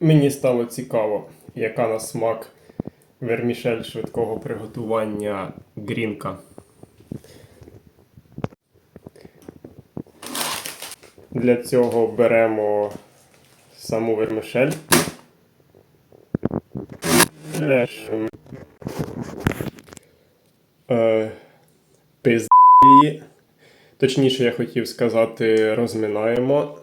Мені стало цікаво, яка на смак вермішель швидкого приготування грінка. Для цього беремо саму вермішель. Е, пизд. Точніше, я хотів сказати, розминаємо.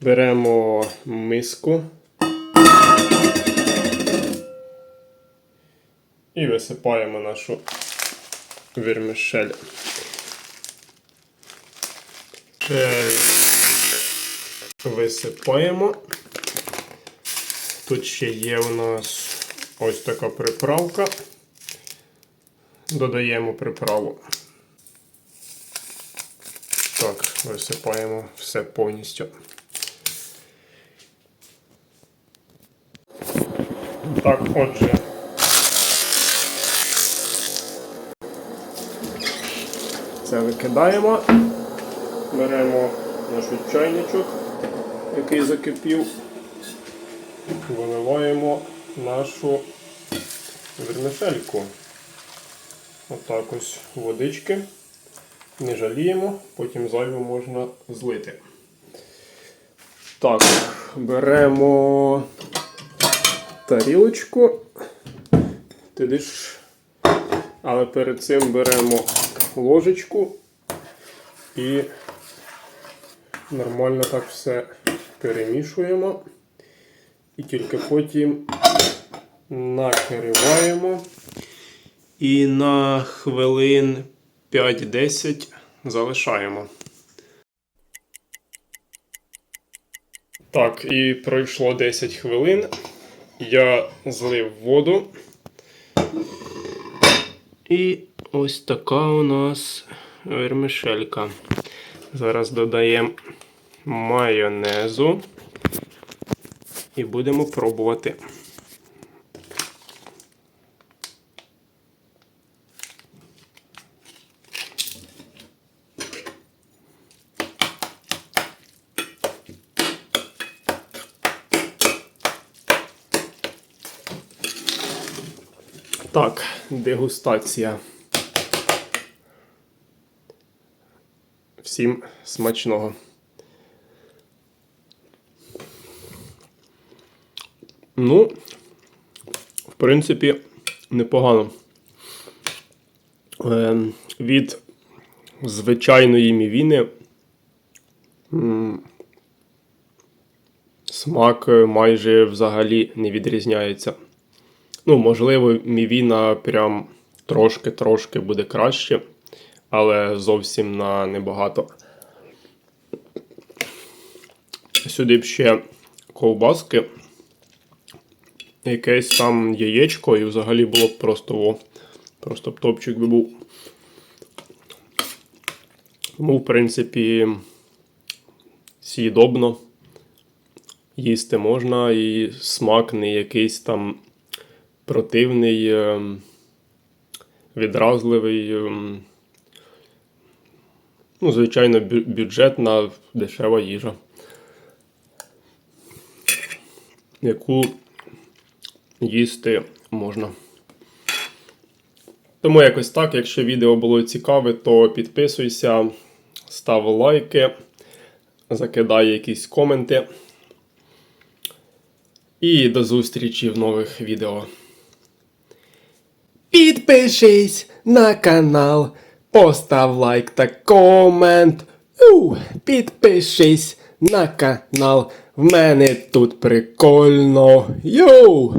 Беремо миску і висипаємо нашу вермішель. Е, Висипаємо. Тут ще є у нас ось така приправка. Додаємо приправу. Так, висипаємо все повністю. Так, отже. Це викидаємо. Беремо наш чайничок, який закипів. Виливаємо нашу вермишельку. Отак ось водички. Не жаліємо, потім зайву можна злити. Так, беремо тарілочку. Але перед цим беремо ложечку і нормально так все перемішуємо. І тільки потім накриваємо. І на хвилин 5-10 залишаємо. Так, і пройшло 10 хвилин. Я злив воду. І ось така у нас вермішелька. Зараз додаємо майонезу і будемо пробувати. Так, дегустація. Всім смачного. Ну, в принципі, непогано. Е, від звичайної мівіни смак майже взагалі не відрізняється. Ну, можливо, мівіна прям трошки-трошки буде краще, але зовсім на небагато. Сюди б ще ковбаски якесь там яєчко, і взагалі було б просто о, просто б топчик би був. Тому, в принципі, з'їдобно. Їсти можна, і смак не якийсь там противний, ем, відразливий. ем, Ну, звичайно, бюджетна дешева їжа. Яку їсти можна. Тому якось так. Якщо відео було цікаве, то підписуйся, став лайки, закидай якісь коменти. І до зустрічі в нових відео. Підпишись на канал, постав лайк та комент. У, підпишись на канал. В мене тут прикольно. Йоу!